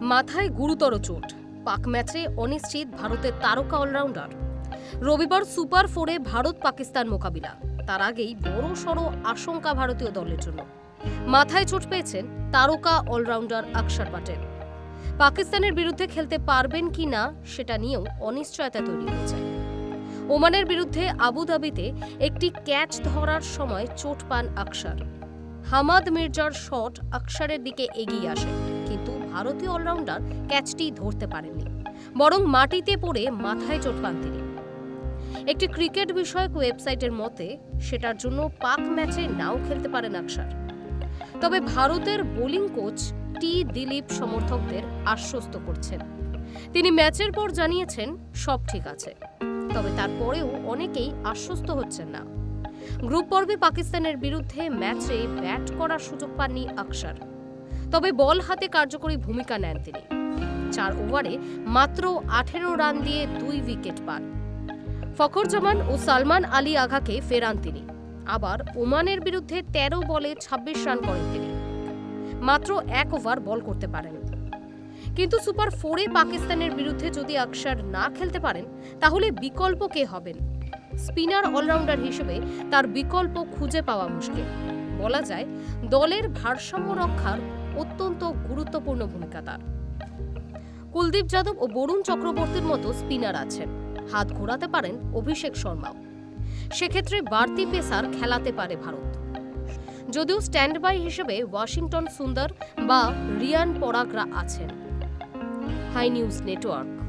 মাথায় গুরুতর চোট। পাক ম্যাচে অনিশ্চিত ভারতের তারকা অলরাউন্ডার। রবিবার সুপার ফোরে ভারত পাকিস্তান মোকাবিলা। তার আগেই বড় সড় আশঙ্কা ভারতীয় দলের জন্য। মাথায় চোট পেয়েছেন তারকা অলরাউন্ডার অক্ষর প্যাটেল পাকিস্তানের বিরুদ্ধে খেলতে পারবেন কি না, সেটা নিয়েও অনিশ্চয়তা তৈরি হয়েছে। ওমানের বিরুদ্ধে আবুধাবিতে একটি ক্যাচ ধরার সময় চোট পান আকসার হামাদ মির্জার শট আকসারের দিকে এগিয়ে আসে। কিন্তু ভারতীয় অলরাউন্ডার ক্যাচটি ধরতে পারেননি, বরং মাটিতে পড়ে মাথায় চোট পান তিনি। একটি ক্রিকেট বিষয়ক ওয়েবসাইটের মতে, সেটার জন্য পাক ম্যাচে নাও খেলতে পারেন আকসার। তবে ভারতের বোলিং কোচ টি দিলীপ সমর্থকদের আশ্বস্ত করছেন। তিনি ম্যাচের পর জানিয়েছেন, সব ঠিক আছে। তবে তারপরেও অনেকেই আশ্বস্ত হচ্ছেন না। গ্রুপ পর্বে পাকিস্তানের বিরুদ্ধে ম্যাচে ব্যাট করার সুযোগ পাননি আকসার। তবে বল হাতে কার্যকরী ভূমিকা নেন তিনি। চার ওভারে মাত্র আঠেরো রান দিয়ে দুই উইকেট পান। ফখর জামান ও সালমান আলী আঘাকে ফেরান তিনি। আবার ওমানের বিরুদ্ধে তেরো বলে ২৬ রান করেন তিনি। মাত্র এক ওভার বল করতে পারেন। কিন্তু সুপার ফোরে পাকিস্তানের বিরুদ্ধে যদি আকসার না খেলতে পারেন, তাহলে বিকল্প কে হবেন? স্পিনার অলরাউন্ডার হিসেবে তার বিকল্প খুঁজে পাওয়া মুশকিল। বলা যায়, দলের ভারসাম্য রক্ষার অত্যন্ত গুরুত্বপূর্ণ ভূমিকা তার। কুলদীপ যাদব ও বরুণ চক্রবর্তীর মতো স্পিনার আছেন। হাত ঘোরাতে পারেন অভিষেক শর্মাও। সেক্ষেত্রে বাড়তি পেসার খেলাতে পারে ভারত। যদিও স্ট্যান্ড বাই হিসেবে ওয়াশিংটন সুন্দর বা রিয়ান পরাগরা আছেন। High news network.